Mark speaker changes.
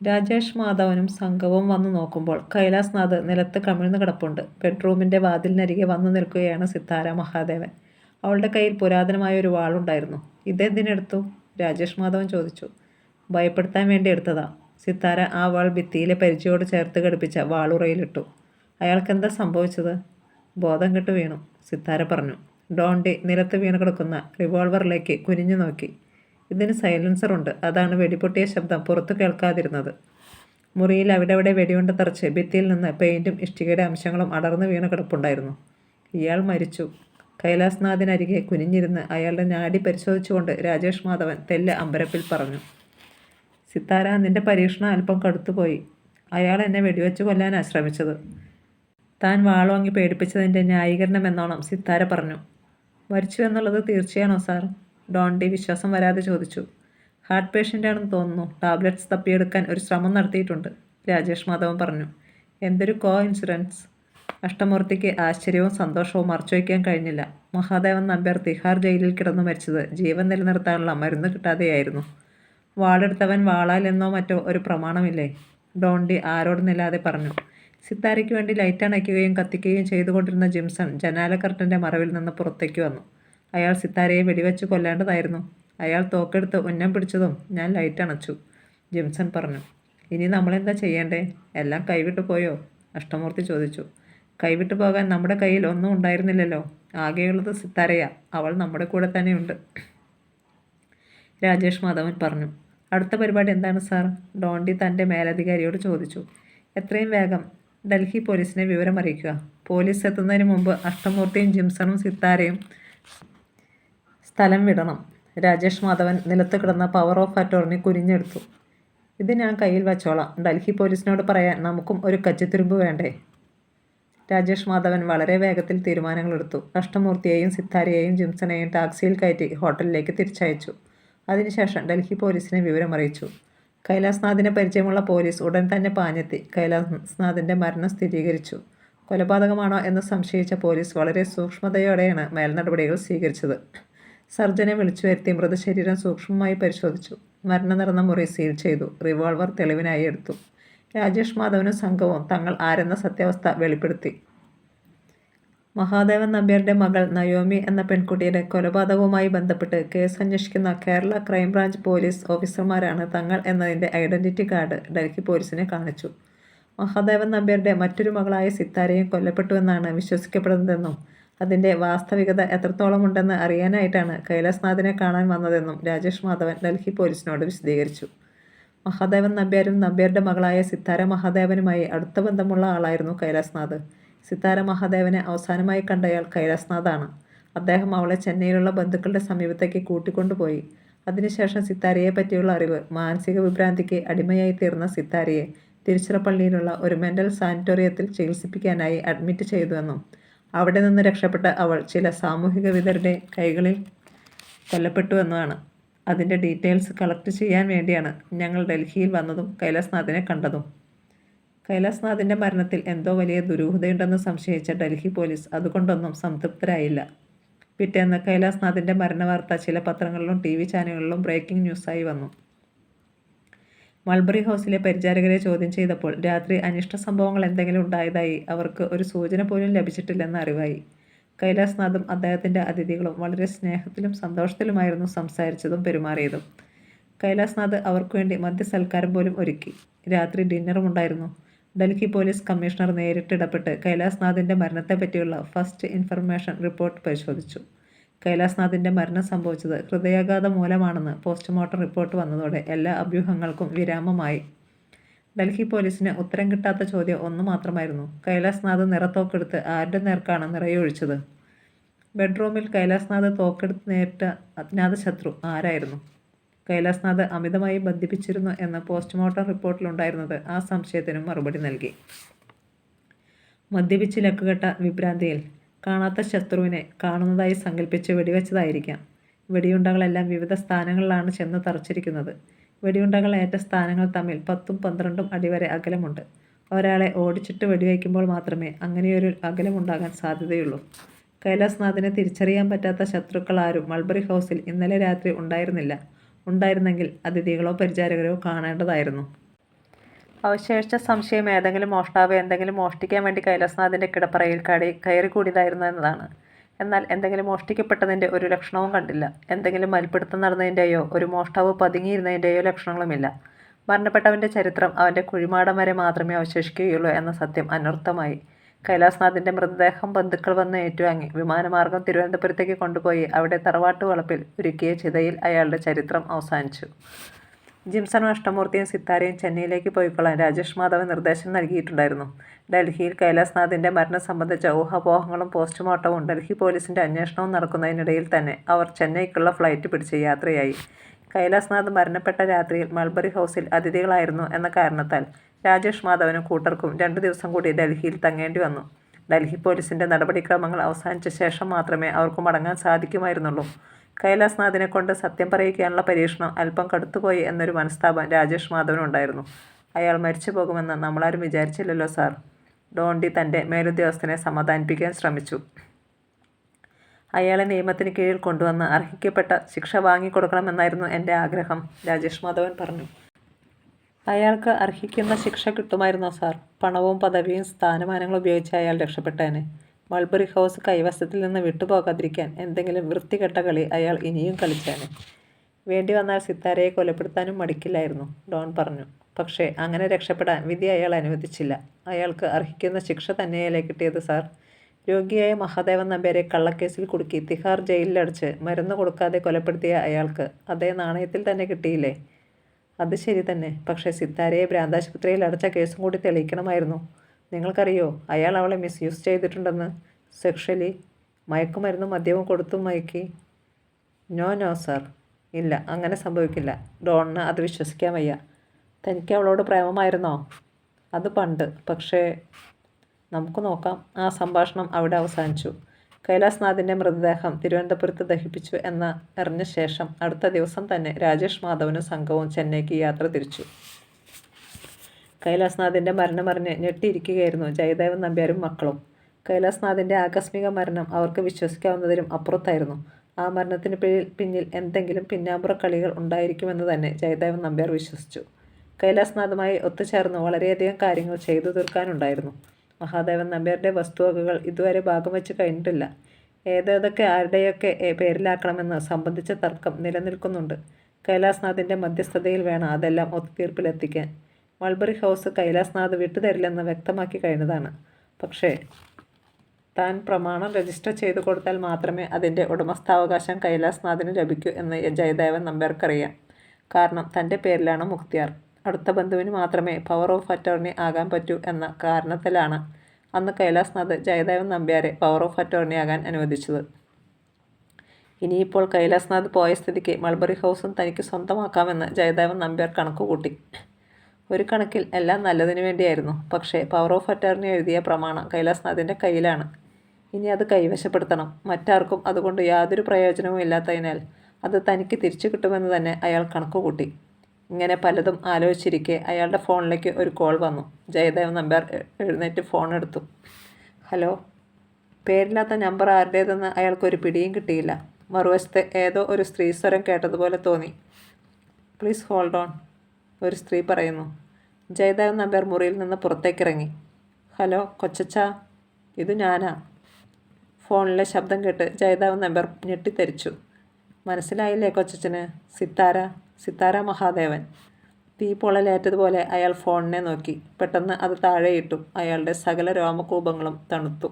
Speaker 1: രാജേഷ് മാധവനും സംഘവും വന്നു നോക്കുമ്പോൾ കൈലാസ്നാഥ് നിലത്ത് കമിഴ്ന്നു കിടപ്പുണ്ട്. ബെഡ്റൂമിന്റെ വാതിലിനരികെ വന്നു നിൽക്കുകയാണ് സിത്താര മഹാദേവൻ. അവളുടെ കയ്യിൽ പുരാതനമായ ഒരു വാളുണ്ടായിരുന്നു. "ഇതെന്തിനെടുത്തു? " രാജേഷ് മാധവൻ ചോദിച്ചു. "ഭയപ്പെടുത്താൻ വേണ്ടി എടുത്തതാ. " സിത്താര ആ വാൾ ഭിത്തിയിലെ പരിചയോട് ചേർത്ത് ഘടിപ്പിച്ച വാളുറയിലിട്ടു. "അയാൾക്കെന്താ സംഭവിച്ചത്? " "ബോധം കെട്ട് വീണു," സിത്താര പറഞ്ഞു. ഡോണ്ടി നിലത്ത് വീണ് കിടക്കുന്ന റിവോൾവറിലേക്ക് കുനിഞ്ഞു നോക്കി. "ഇതിന് സൈലൻസറുണ്ട്. അതാണ് വെടിപൊട്ടിയ ശബ്ദം പുറത്തു കേൾക്കാതിരുന്നത്. " മുറിയിൽ അവിടവിടെ വെടിയുണ്ട തറച്ച് ഭിത്തിയിൽ നിന്ന് പെയിന്റും ഇഷ്ടികയുടെ അംശങ്ങളും അടർന്നു വീണ് കിടപ്പുണ്ടായിരുന്നു. "ഇയാൾ മരിച്ചു. " കൈലാസ്നാഥിനരികെ കുനിഞ്ഞിരുന്ന് അയാളുടെ നാഡി പരിശോധിച്ചുകൊണ്ട് രാജേഷ് മാധവൻ തെല്ല് അമ്പരപ്പിൽ പറഞ്ഞു. "സിത്താര, നിന്റെ പരീക്ഷണം അല്പം കടുത്തുപോയി. അയാൾ എന്നെ വെടിവെച്ച് കൊല്ലാനാണ് ശ്രമിച്ചത്. " താൻ വാളുവാങ്ങി ന്യായീകരണം എന്നോണം സിത്താര പറഞ്ഞു. "മരിച്ചു എന്നുള്ളത് തീർച്ചയാണോ സാർ? " ഡോണ്ടി വിശ്വാസം വരാതെ ചോദിച്ചു. "ഹാർട്ട് പേഷ്യന്റാണെന്ന് തോന്നുന്നു. ടാബ്ലറ്റ്സ് തപ്പിയെടുക്കാൻ ഒരു ശ്രമം നടത്തിയിട്ടുണ്ട്," രാജേഷ് മാധവൻ പറഞ്ഞു. "എന്തൊരു കോ ഇൻഷുറൻസ് " അഷ്ടമൂർത്തിക്ക് ആശ്ചര്യവും സന്തോഷവും മറച്ചുവെക്കാൻ കഴിഞ്ഞില്ല. മഹാദേവൻ നമ്പ്യാർ തിഹാർ ജയിലിൽ കിടന്നു മരിച്ചത് ജീവൻ നിലനിർത്താനുള്ള മരുന്ന് കിട്ടാതെയായിരുന്നു. വാളെടുത്തവൻ വാളാൽ എന്നോ മറ്റോ ഒരു പ്രമാണമില്ലേ? ഡോണ്ടി ആരോടുന്നില്ലാതെ പറഞ്ഞു. സിത്താരയ്ക്ക് വേണ്ടി ലൈറ്റ് അണയ്ക്കുകയും കത്തിക്കുകയും ചെയ്തുകൊണ്ടിരുന്ന ജിംസൺ ജനാല കർട്ടന്റെ മറവിൽ നിന്ന് പുറത്തേക്ക് വന്നു. "അയാൾ സിത്താരയെ വെടിവെച്ച് കൊല്ലേണ്ടതായിരുന്നു. അയാൾ തോക്കെടുത്ത് ഉന്നം പിടിച്ചതും ഞാൻ ലൈറ്റ് അണച്ചു ജിംസൺ പറഞ്ഞു. "ഇനി നമ്മളെന്താ ചെയ്യേണ്ടേ? എല്ലാം കൈവിട്ടു പോയോ? " അഷ്ടമൂർത്തി ചോദിച്ചു. "കൈവിട്ടു പോകാൻ നമ്മുടെ കയ്യിൽ ഒന്നും ഉണ്ടായിരുന്നില്ലല്ലോ. ആകെയുള്ളത് സിത്താരയ അവൾ നമ്മുടെ കൂടെ തന്നെയുണ്ട്," രാജേഷ് മാധവൻ പറഞ്ഞു. "അടുത്ത പരിപാടി എന്താണ് സാർ? " ഡോണ്ടി തന്റെ മേലധികാരിയോട് ചോദിച്ചു. "എത്രയും വേഗം ഡൽഹി പോലീസിനെ വിവരം അറിയിക്കുക പോലീസ് എത്തുന്നതിന് മുമ്പ് അഷ്ടമൂർത്തിയും ജിംസണും സിത്താരയും സ്ഥലം വിടണം. " രാജേഷ് മാധവൻ നിലത്ത് കിടന്ന പവർ ഓഫ് അറ്റോർണി കുനിഞ്ഞെടുത്തു. "ഇത് ഞാൻ കയ്യിൽ വച്ചോളാം. ഡൽഹി പോലീസിനോട് പറയാൻ നമുക്കും ഒരു കച്ചിത്തുരുമ്പ് വേണ്ടേ? " രാജേഷ് മാധവൻ വളരെ വേഗത്തിൽ തീരുമാനങ്ങളെടുത്തു. കഷ്ടമൂർത്തിയെയും സിത്താരയെയും ജിംസനെയും ടാക്സിയിൽ കയറ്റി ഹോട്ടലിലേക്ക് തിരിച്ചയച്ചു. അതിനുശേഷം ഡൽഹി പോലീസിനെ വിവരമറിയിച്ചു. കൈലാസ്നാഥിനെ പരിചയമുള്ള പോലീസ് ഉടൻ തന്നെ പാഞ്ഞെത്തി കൈലാസ്നാഥിന്റെ മരണം സ്ഥിരീകരിച്ചു. കൊലപാതകമാണോ എന്ന് സംശയിച്ച പോലീസ് വളരെ സൂക്ഷ്മതയോടെയാണ് മേൽനടപടികൾ സ്വീകരിച്ചത്. സർജനെ വിളിച്ചു വരുത്തി മൃതശരീരം സൂക്ഷ്മമായി പരിശോധിച്ചു. മരണം നടന്ന മുറി സീൽ ചെയ്തു. റിവോൾവർ തെളിവിനായി എടുത്തു. രാജേഷ് മാധവനും സംഘവും തങ്ങൾ ആരെന്ന സത്യാവസ്ഥ വെളിപ്പെടുത്തി. മഹാദേവൻ നമ്പ്യാരുടെ മകൾ നയോമി എന്ന പെൺകുട്ടിയുടെ കൊലപാതകവുമായി ബന്ധപ്പെട്ട് കേസ് അന്വേഷിക്കുന്ന കേരള ക്രൈംബ്രാഞ്ച് പോലീസ് ഓഫീസർമാരാണ് തങ്ങൾ എന്നതിന്റെ ഐഡന്റിറ്റി കാർഡ് ഡൽഹി പോലീസിനെ കാണിച്ചു. മഹാദേവൻ നമ്പ്യാരുടെ മറ്റൊരു മകളായ സിത്താരയും കൊല്ലപ്പെട്ടുവെന്നാണ് വിശ്വസിക്കപ്പെടുന്നതെന്നും അതിന്റെ വാസ്തവികത എത്രത്തോളം ഉണ്ടെന്ന് അറിയാനായിട്ടാണ് കൈലാസ്നാഥിനെ കാണാൻ വന്നതെന്നും രാജേഷ് മാധവൻ ഡൽഹി പോലീസിനോട് വിശദീകരിച്ചു. മഹാദേവൻ നമ്പ്യാരും നമ്പ്യാരുടെ മകളായ സിത്താര മഹാദേവനുമായി അടുത്ത ബന്ധമുള്ള ആളായിരുന്നു കൈലാസ്നാഥ്. സിത്താര മഹാദേവനെ അവസാനമായി കണ്ടയാൾ കൈലാസ്നാഥാണ്. അദ്ദേഹം അവളെ ചെന്നൈയിലുള്ള ബന്ധുക്കളുടെ സമീപത്തേക്ക് കൂട്ടിക്കൊണ്ടുപോയി. അതിനുശേഷം സിത്താരയെ പറ്റിയുള്ള അറിവ് മാനസിക വിഭ്രാന്തിക്ക് അടിമയായി തീർന്ന സിത്താരയെ തിരുച്ചിറപ്പള്ളിയിലുള്ള ഒരു മെന്റൽ സാനിറ്റോറിയത്തിൽ ചികിത്സിപ്പിക്കാനായി അഡ്മിറ്റ് ചെയ്തുവെന്നും അവിടെ നിന്ന് രക്ഷപ്പെട്ട അവൾ ചില സാമൂഹിക സാമൂഹികവിരുദ്ധരുടെ കൈകളിൽ കൊല്ലപ്പെട്ടു എന്നതാണ് അതിന്റെ ഡീറ്റെയിൽസ് കളക്ട് ചെയ്യാൻ വേണ്ടിയാണ് ഞങ്ങൾ ഡൽഹിയിൽ വന്നതും കൈലാസ്നാഥിനെ കണ്ടതും. കൈലാസ്നാഥിന്റെ മരണത്തിൽ എന്തോ വലിയ ദുരൂഹതയുണ്ടെന്ന് സംശയിച്ച ഡൽഹി പോലീസ് അതുകൊണ്ടൊന്നും സംതൃപ്തരായില്ല. പിറ്റേന്ന് കൈലാസ്നാഥിന്റെ മരണവാർത്ത ചില പത്രങ്ങളിലും ടി വി ചാനലുകളിലും ബ്രേക്കിംഗ് ന്യൂസായി വന്നു. മൾബറി ഹൗസിലെ പരിചാരകരെ ചോദ്യം ചെയ്തപ്പോൾ രാത്രി അനിഷ്ട സംഭവങ്ങൾ എന്തെങ്കിലും ഉണ്ടായതായി അവർക്ക് ഒരു സൂചന പോലും ലഭിച്ചിട്ടില്ലെന്ന് അറിവായി. കൈലാസ്നാഥും അദ്ദേഹത്തിന്റെ അതിഥികളും വളരെ സ്നേഹത്തിലും സന്തോഷത്തിലുമായിരുന്നു സംസാരിച്ചതും പെരുമാറിയതും. കൈലാസ്നാഥ് അവർക്കുവേണ്ടി മദ്യസൽക്കാരം പോലും ഒരുക്കി. രാത്രി ഡിന്നറും ഉണ്ടായിരുന്നു ഡൽഹി പോലീസ് കമ്മീഷണർ നേരിട്ടിടപെട്ട് കൈലാസ്നാഥിന്റെ മരണത്തെപ്പറ്റിയുള്ള ഫസ്റ്റ് ഇൻഫർമേഷൻ റിപ്പോർട്ട് പരിശോധിച്ചു. കൈലാസ്നാഥിന്റെ മരണം സംഭവിച്ചത് ഹൃദയാഘാതം മൂലമാണെന്ന് പോസ്റ്റ്മോർട്ടം റിപ്പോർട്ട് വന്നതോടെ എല്ലാ അഭ്യൂഹങ്ങൾക്കും വിരാമമായി. ഡൽഹി പോലീസിന് ഉത്തരം കിട്ടാത്ത ചോദ്യം ഒന്നു മാത്രമായിരുന്നു. കൈലാസ്നാഥ് നിറത്തോക്കെടുത്ത് ആരുടെ നേർക്കാണ് നിറയൊഴിച്ചത്? ബെഡ്റൂമിൽ കൈലാസ്നാഥ് തോക്കെടുത്ത് നേരിട്ട അജ്ഞാത ശത്രു ആരായിരുന്നു? കൈലാസ്നാഥ് അമിതമായി ബന്ധിപ്പിച്ചിരുന്നു എന്ന പോസ്റ്റ്മോർട്ടം റിപ്പോർട്ടിലുണ്ടായിരുന്നത് ആ സംശയത്തിനും മറുപടി നൽകി. മദ്യപിച്ച് ലക്കുകെട്ട വിഭ്രാന്തിയിൽ കാണാത്ത ശത്രുവിനെ കാണുന്നതായി സങ്കല്പിച്ച് വെടിവെച്ചതായിരിക്കാം. വെടിയുണ്ടകളെല്ലാം വിവിധ സ്ഥാനങ്ങളിലാണ് ചെന്ന് തറച്ചിരിക്കുന്നത്. വെടിയുണ്ടകൾ ഏറ്റ സ്ഥാനങ്ങൾ തമ്മിൽ പത്തും പന്ത്രണ്ടും അടി വരെ അകലമുണ്ട്. ഒരാളെ ഓടിച്ചിട്ട് വെടിവെക്കുമ്പോൾ മാത്രമേ അങ്ങനെയൊരു അകലമുണ്ടാകാൻ സാധ്യതയുള്ളൂ. കൈലാസ്നാഥിനെ തിരിച്ചറിയാൻ പറ്റാത്ത ശത്രുക്കൾ ആരും മൾബറി ഹൗസിൽ ഇന്നലെ രാത്രി ഉണ്ടായിരുന്നില്ല. ഉണ്ടായിരുന്നെങ്കിൽ അതിഥികളോ പരിചാരകരോ കാണേണ്ടതായിരുന്നു. അവശേഷിച്ച സംശയം ഏതെങ്കിലും മോഷ്ടാവ് എന്തെങ്കിലും മോഷ്ടിക്കാൻ വേണ്ടി കൈലാസനാഥിന്റെ കിടപ്പറയിൽ കടി കയറിക്കൂടിയതായിരുന്നു എന്നതാണ്. എന്നാൽ എന്തെങ്കിലും മോഷ്ടിക്കപ്പെട്ടതിന്റെ ഒരു ലക്ഷണവും കണ്ടില്ല. എന്തെങ്കിലും മൽപ്പിടുത്തം നടന്നതിന്റെയോ ഒരു മോഷ്ടാവ് പതുങ്ങിയിരുന്നതിന്റെയോ ലക്ഷണങ്ങളുമില്ല. മരണപ്പെട്ടവന്റെ ചരിത്രം അവന്റെ കുഴിമാടം വരെ മാത്രമേ അവശേഷിക്കുകയുള്ളൂ എന്ന സത്യം അനർത്ഥമായി. കൈലാസ്നാഥിന്റെ മൃതദേഹം ബന്ധുക്കൾ വന്ന് ഏറ്റുവാങ്ങി. വിമാനമാർഗം തിരുവനന്തപുരത്തേക്ക് കൊണ്ടുപോയി അവിടെ തറവാട്ട് വളപ്പിൽ ഒരുക്കിയ ചിതയിൽ അയാളുടെ ചരിത്രം അവസാനിച്ചു. ജിംസണും അഷ്ടമൂർത്തിയും സിത്താരയും ചെന്നൈയിലേക്ക് പോയിക്കൊള്ളാൻ രാജേഷ് മാധവ് നിർദ്ദേശം നൽകിയിട്ടുണ്ടായിരുന്നു. ഡൽഹിയിൽ കൈലാസ്നാഥിന്റെ മരണം സംബന്ധിച്ച ഊഹാപോഹങ്ങളും പോസ്റ്റ്മോർട്ടവും ഡൽഹി പോലീസിന്റെ അന്വേഷണവും നടക്കുന്നതിനിടയിൽ തന്നെ അവർ ചെന്നൈക്കുള്ള ഫ്ലൈറ്റ് പിടിച്ച് യാത്രയായി. കൈലാസ്നാഥ് മരണപ്പെട്ട രാത്രിയിൽ മൾബറി ഹൗസിൽ അതിഥികളായിരുന്നു എന്ന കാരണത്താൽ രാജേഷ് മാധവനും കൂട്ടർക്കും രണ്ടു ദിവസം കൂടി ഡൽഹിയിൽ തങ്ങേണ്ടി വന്നു. ഡൽഹി പോലീസിന്റെ നടപടിക്രമങ്ങൾ അവസാനിച്ച ശേഷം മാത്രമേ അവർക്ക് മടങ്ങാൻ സാധിക്കുമായിരുന്നുള്ളൂ. കൈലാസ്നാഥിനെ കൊണ്ട് സത്യം പറയിക്കാനുള്ള പരീക്ഷണം അല്പം കടുത്തുപോയി എന്നൊരു മനസ്താപം രാജേഷ് മാധവനുണ്ടായിരുന്നു അയാൾ മരിച്ചു പോകുമെന്ന് നമ്മളാരും വിചാരിച്ചില്ലല്ലോ സാർ. ഡോണ്ടി തന്റെ മേലുദ്യോഗസ്ഥനെ സമാധാനിപ്പിക്കാൻ ശ്രമിച്ചു. അയാളെ നിയമത്തിന് കീഴിൽ കൊണ്ടുവന്ന് അർഹിക്കപ്പെട്ട ശിക്ഷ വാങ്ങിക്കൊടുക്കണമെന്നായിരുന്നു എന്റെ ആഗ്രഹം രാജേഷ് മാധവൻ പറഞ്ഞു. അയാൾക്ക് അർഹിക്കുന്ന ശിക്ഷ കിട്ടുമായിരുന്നോ സാർ? പണവും പദവിയും സ്ഥാനമാനങ്ങളും ഉപയോഗിച്ച് അയാൾ രക്ഷപ്പെട്ടേനെ. മൾബറി ഹൗസ് കൈവശത്തിൽ നിന്ന് വിട്ടുപോകാതിരിക്കാൻ എന്തെങ്കിലും വൃത്തികെട്ട കളി അയാൾ ഇനിയും കളിച്ചാണ് വേണ്ടി വന്നാൽ സിത്താരയെ കൊലപ്പെടുത്താനും മടിക്കില്ലായിരുന്നു ഡോൺ പറഞ്ഞു. പക്ഷേ അങ്ങനെ രക്ഷപ്പെടാൻ വിധി അയാൾ അനുവദിച്ചില്ല. അയാൾക്ക് അർഹിക്കുന്ന ശിക്ഷ തന്നെയല്ലേ കിട്ടിയത് സാർ? രോഗിയായ മഹാദേവൻ നമ്പ്യാരെ കള്ളക്കേസിൽ കുടുക്കി തിഹാർ ജയിലിലടച്ച് മരുന്ന് കൊടുക്കാതെ കൊലപ്പെടുത്തിയ അയാൾക്ക് അതേ നാണയത്തിൽ തന്നെ കിട്ടിയില്ലേ? അത് ശരി തന്നെ. പക്ഷേ സിത്താരയെ ഭ്രാന്താശുപത്രിയിൽ അടച്ച കേസും കൂടി തെളിയിക്കണമായിരുന്നു. നിങ്ങൾക്കറിയോ? അയാൾ അവളെ മിസ്യൂസ് ചെയ്തിട്ടുണ്ടെന്ന്. സെക്ഷലി മയക്കുമരുന്നും മദ്യവും കൊടുത്തും മയക്കി. നോ നോ സാർ ഇല്ല അങ്ങനെ സംഭവിക്കില്ല. ഡോണിന് അത് വിശ്വസിക്കാൻ വയ്യ. തനിക്ക് അവളോട് പ്രേമമായിരുന്നോ? അത് പണ്ട്. പക്ഷേ നമുക്ക് നോക്കാം. ആ സംഭാഷണം അവിടെ അവസാനിച്ചു. കൈലാസ്നാഥിന്റെ മൃതദേഹം തിരുവനന്തപുരത്ത് ദഹിപ്പിച്ചു എന്ന് അറിഞ്ഞ ശേഷം അടുത്ത ദിവസം തന്നെ രാജേഷ് മാധവനും സംഘവും ചെന്നൈക്ക് യാത്ര തിരിച്ചു. കൈലാസ്നാഥിന്റെ മരണം അറിഞ്ഞ് ഞെട്ടിയിരിക്കുകയായിരുന്നു ജയദേവൻ നമ്പ്യാരും മക്കളും. കൈലാസ്നാഥിന്റെ ആകസ്മിക മരണം അവർക്ക് വിശ്വസിക്കാവുന്നതിലും അപ്പുറത്തായിരുന്നു. ആ മരണത്തിന് പിഴിൽ പിന്നിൽ എന്തെങ്കിലും പിന്നാമ്പുറ കളികൾ ഉണ്ടായിരിക്കുമെന്ന് തന്നെ ജയദേവൻ നമ്പ്യാർ വിശ്വസിച്ചു. കൈലാസ്നാഥുമായി ഒത്തുചേർന്ന് വളരെയധികം കാര്യങ്ങൾ ചെയ്തു തീർക്കാനുണ്ടായിരുന്നു. മഹാദേവൻ നമ്പ്യാരുടെ വസ്തുവകകൾ ഇതുവരെ ഭാഗം വെച്ച് കഴിഞ്ഞിട്ടില്ല. ഏതേതൊക്കെ ആരുടെയൊക്കെ പേരിലാക്കണമെന്ന് സംബന്ധിച്ച തർക്കം നിലനിൽക്കുന്നുണ്ട്. കൈലാസ്നാഥിന്റെ മധ്യസ്ഥതയിൽ വേണം അതെല്ലാം ഒത്തുതീർപ്പിലെത്തിക്കാൻ മൾബറി ഹൗസ് കൈലാസ്നാഥ് വിട്ടുതരില്ലെന്ന് വ്യക്തമാക്കി കഴിഞ്ഞതാണ്. പക്ഷേ താൻ പ്രമാണം രജിസ്റ്റർ ചെയ്തു കൊടുത്താൽ മാത്രമേ അതിന്റെ ഉടമസ്ഥാവകാശം കൈലാസ്നാഥിന് ലഭിക്കൂ എന്ന് ജയദേവൻ നമ്പ്യാർക്കറിയാം കാരണം തന്റെ പേരിലാണ് മുക്തിയാർ അടുത്ത ബന്ധുവിന് മാത്രമേ പവർ ഓഫ് അറ്റോർണി ആകാൻ പറ്റൂ എന്ന കാരണത്തിലാണ് അന്ന് കൈലാസ്നാഥ് ജയദേവൻ നമ്പ്യാരെ പവർ ഓഫ് അറ്റോർണി ആകാൻ അനുവദിച്ചത്. ഇനിയിപ്പോൾ കൈലാസ്നാഥ് പോയ സ്ഥിതിക്ക് മൾബറി ഹൗസും തനിക്ക് സ്വന്തമാക്കാമെന്ന് ജയദേവൻ നമ്പ്യാർ കണക്കുകൂട്ടി. ഒരു കണക്കിൽ എല്ലാം നല്ലതിനു വേണ്ടിയായിരുന്നു. പക്ഷേ പവർ ഓഫ് അറ്റോർണി എഴുതിയ പ്രമാണം കൈലാസ്നാഥിന്റെ കയ്യിലാണ്. ഇനി അത് കൈവശപ്പെടുത്തണം. മറ്റാർക്കും അതുകൊണ്ട് യാതൊരു പ്രയോജനവും ഇല്ലാത്തതിനാൽ അത് തനിക്ക് തിരിച്ചു കിട്ടുമെന്ന് തന്നെ അയാൾ കണക്കുകൂട്ടി. ഇങ്ങനെ പലതും ആലോചിച്ചിരിക്കെ അയാളുടെ ഫോണിലേക്ക് ഒരു കോൾ വന്നു. ജയദേവ് നമ്പർ എഴുന്നേറ്റ് ഫോൺ എടുത്തു. ഹലോ? പേരില്ലാത്ത നമ്പർ ആരുടേതെന്ന് അയാൾക്കൊരു പിടിയും കിട്ടിയില്ല. മറുവശത്ത് ഏതോ ഒരു സ്ത്രീ സ്വരം കേട്ടതുപോലെ തോന്നി. Please hold on. ഒരു സ്ത്രീ പറയുന്നു ജയദേവ് നമ്പർ മുറിയിൽ നിന്ന് പുറത്തേക്ക് ഇറങ്ങി ഹലോ കൊച്ചച്ച ഇത് ഞാനാ. ഫോണിലെ ശബ്ദം കേട്ട് ജയദേവ് നമ്പർ ഞെട്ടിത്തെരിച്ചു. മനസ്സിലായില്ലേ കൊച്ചച്ചന് സിത്താര സിത്താര മഹാദേവൻ. തീ അയാൾ ഫോണിനെ നോക്കി. പെട്ടെന്ന് അത് താഴെയിട്ടു. അയാളുടെ സകല രോമകൂപങ്ങളും തണുത്തു.